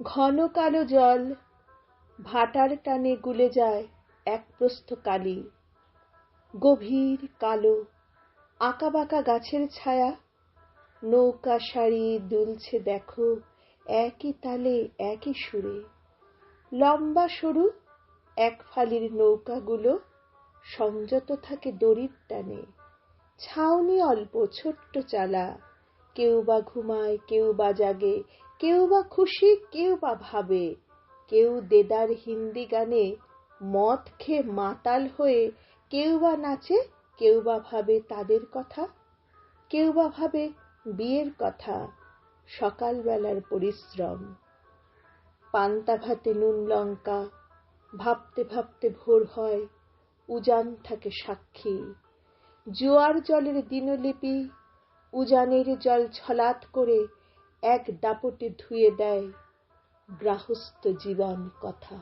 ঘন কালো জল ভাটার টানে গুলে যায় এক প্রস্থ কালি। গভীর কালো, আঁকাবাঁকা গাছের ছায়া, নৌকা সারি দুলছে দেখো একই তালে একই সুরে। লম্বা সরু এক ফালির নৌকাগুলো সংযত থাকে দড়ির টানে। ছাউনি অল্প ছোট্ট চালা, কেউ বা ঘুমায়, কেউ বা জাগে কেউ বা খুশি, কেউ বা ভাবে। কেউ দেদার হিন্দি গানে মদ খেয়ে মাতাল হয়ে কেউ বা নাচে, কেউ বা ভাবে তাদের কথা, কেউ বা ভাবে বিয়ের কথা, সকালবেলার পরিশ্রম। পান্তা ভাতে নুন লঙ্কা, ভাবতে ভাবতে ভোর হয়, উজান থাকে সাক্ষী। জোয়ার জলের দিনলিপি, উজানের জল ছলাৎ করে এক দাপটে ধুয়ে দেয় গ্রাহস্থ জীবন কথা।